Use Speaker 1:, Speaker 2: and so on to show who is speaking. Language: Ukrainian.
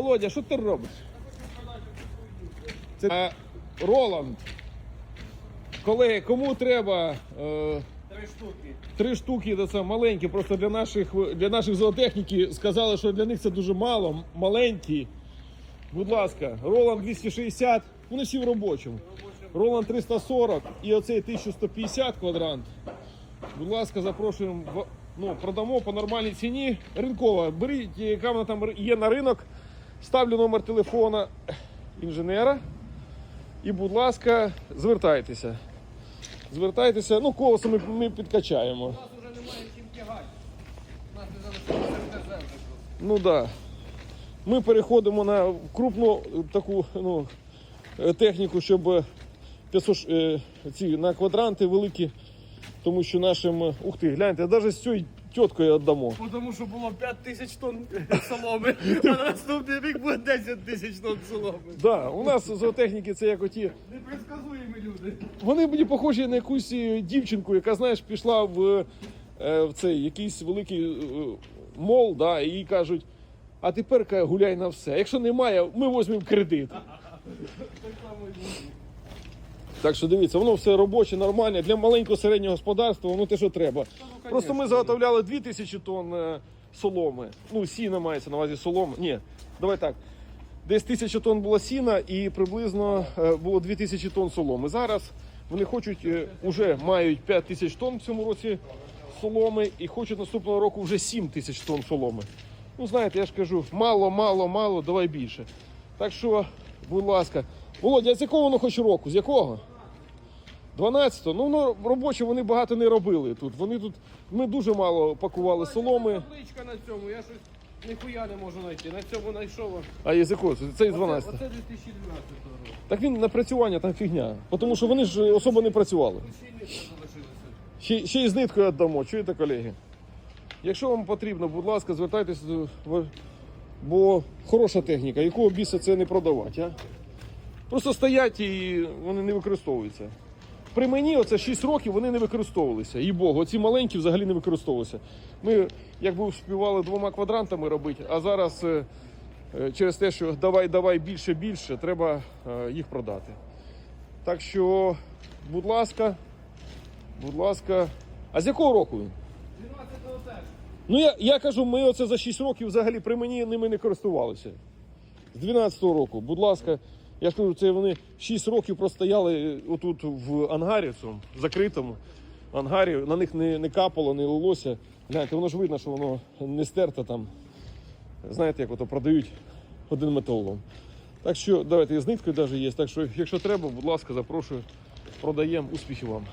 Speaker 1: Володя, що ти робиш? Це е, Роланд. Колеги, кому треба е,
Speaker 2: Три штуки.
Speaker 1: три штуки, це це маленькі, просто для наших для наших зоотехніки сказали, що для них це дуже мало, маленькі. Будь ласка, Роланд 260, вони всі в робочому. Роланд 340 і оцей 1150 квадрант. Будь ласка, запрошуємо. Ну, продамо по нормальній ціні. Ринкова. Беріть, яка вона там є на ринок. Ставлю номер телефона інженера. І, будь ласка, звертайтеся. Звертайтеся, ну, колесо ми, ми підкачаємо.
Speaker 2: У нас вже немає чим тягати. У нас не залишилося.
Speaker 1: Ну так. Да. Ми переходимо на крупну е, таку ну, е, техніку, щоб е, 500, е, ці на квадранти великі, тому що нашим. Ух ти, гляньте, навіть з цією тіткою віддамо.
Speaker 2: Тому що було 5 тисяч тонн соломи, а на наступний рік буде 10 тисяч тонн соломи.
Speaker 1: Да, у нас зоотехніки це як оті.
Speaker 2: Непредсказуємі люди.
Speaker 1: Вони мені похожі на якусь е, дівчинку, яка, знаєш, пішла в, е, в цей якийсь великий е, мол, да, і їй кажуть, а тепер гуляй на все. Якщо немає, ми візьмемо кредит. Так що дивіться, воно все робоче, нормальне. Для маленького середнього господарства воно те, що треба. Просто ми заготовляли 2000 тонн е, соломи. Ну, сіна мається на увазі соломи. Ні, давай так. Десь 1000 тонн було сіна і приблизно е, було 2000 тонн соломи. Зараз вони хочуть, е, уже мають 5000 тонн в цьому році соломи і хочуть наступного року вже 7000 тонн соломи. Ну, знаєте, я ж кажу, мало, мало, мало, давай більше. Так що, будь ласка. Володя, а з якого воно хоч року? З якого? 12-го. Ну, воно робоче вони багато не робили тут. Вони тут, ми дуже мало пакували соломи.
Speaker 2: Табличка на цьому, я щось ніхуя не можу знайти. На цьому знайшов.
Speaker 1: А якого? Це- із 12.
Speaker 2: Оце, оце 2012 року.
Speaker 1: Так він напрацювання там фігня. Тому що вони ж особо не працювали.
Speaker 2: Ще.
Speaker 1: Ще, й з ниткою віддамо, чуєте, колеги? Якщо вам потрібно, будь ласка, звертайтеся, бо хороша техніка, якого біса це не продавати, а? Просто стоять і вони не використовуються. При мені оце 6 років вони не використовувалися. І Богу, оці маленькі взагалі не використовувалися. Ми якби успівали двома квадрантами робити, а зараз е, е, через те, що давай, давай більше, більше, треба е, їх продати. Так що, будь ласка, Будь ласка. А з якого року він?
Speaker 2: 12-го теж.
Speaker 1: Ну я, я кажу, ми оце за 6 років взагалі при мені ними не користувалися. З 12-го року, будь ласка, я ж кажу, це вони 6 років простояли отут в ангарі, цьому, закритому ангарі, на них не, не капало, не лилося. Гляньте, воно ж видно, що воно не стерте там. Знаєте, як ото продають один металолом. Так що давайте і з навіть є. Так що, якщо треба, будь ласка, запрошую, продаємо. Успіхів вам.